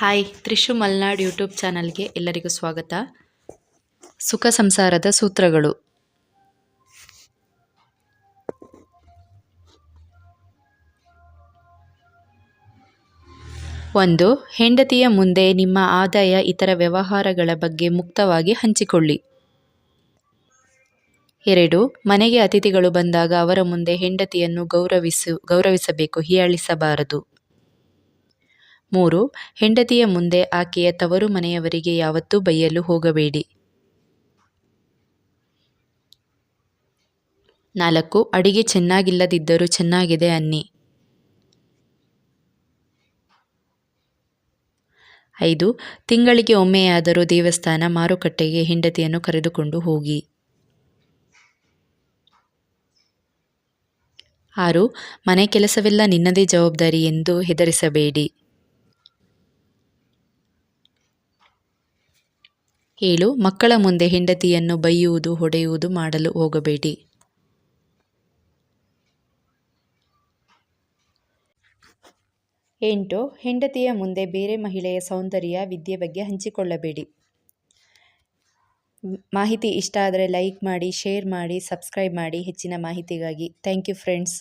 Hi Trishu Malnad YouTube ಚಾನಲ್ಗೆ ಎಲ್ಲರಿಗೂ ಸ್ವಾಗತ. ಸುಖ ಸಂಸಾರದ ಸೂತ್ರಗಳು. ಒಂದು, ಹೆಂಡತಿಯ ಮುಂದೆ ನಿಮ್ಮ ಆದಾಯ ಇತರ ವ್ಯವಹಾರಗಳ ಬಗ್ಗೆ ಮುಕ್ತವಾಗಿ ಹಂಚಿಕೊಳ್ಳಿ. ಎರಡು, ಮನೆಗೆ ಅತಿಥಿಗಳು ಬಂದಾಗ ಅವರ ಮುಂದೆ ಹೆಂಡತಿಯನ್ನು ಗೌರವಿಸು, ಗೌರವಿಸಬೇಕು, ಹೀಯಾಳಿಸಬಾರದು. ಮೂರು, ಹೆಂಡತಿಯ ಮುಂದೆ ಆಕೆಯ ತವರು ಮನೆಯವರಿಗೆ ಯಾವತ್ತೂ ಬೈಯಲು ಹೋಗಬೇಡಿ. ನಾಲ್ಕು, ಅಡಿಗೆ ಚೆನ್ನಾಗಿಲ್ಲದಿದ್ದರೂ ಚೆನ್ನಾಗಿದೆ ಅನ್ನಿ. ಐದು, ತಿಂಗಳಿಗೆ ಒಮ್ಮೆಯಾದರೂ ದೇವಸ್ಥಾನ ಮಾರುಕಟ್ಟೆಗೆ ಹೆಂಡತಿಯನ್ನು ಕರೆದುಕೊಂಡು ಹೋಗಿ. ಆರು, ಮನೆ ಕೆಲಸವೆಲ್ಲ ನಿನ್ನದೇ ಜವಾಬ್ದಾರಿ ಎಂದು ಹೆದರಿಸಬೇಡಿ. ಏಳು ಮಕ್ಕಳ ಮುಂದೆ ಹೆಂಡತಿಯನ್ನು ಬೈಯುವುದು, ಹೊಡೆಯುವುದು ಮಾಡಲು ಹೋಗಬೇಡಿ. ಎಂಟು, ಹೆಂಡತಿಯ ಮುಂದೆ ಬೇರೆ ಮಹಿಳೆಯ ಸೌಂದರ್ಯ, ವಿದ್ಯೆ ಬಗ್ಗೆ ಹಂಚಿಕೊಳ್ಳಬೇಡಿ. ಮಾಹಿತಿ ಇಷ್ಟ ಆದರೆ ಲೈಕ್ ಮಾಡಿ, ಶೇರ್ ಮಾಡಿ, ಸಬ್ಸ್ಕ್ರೈಬ್ ಮಾಡಿ ಹೆಚ್ಚಿನ ಮಾಹಿತಿಗಾಗಿ. Thank you friends.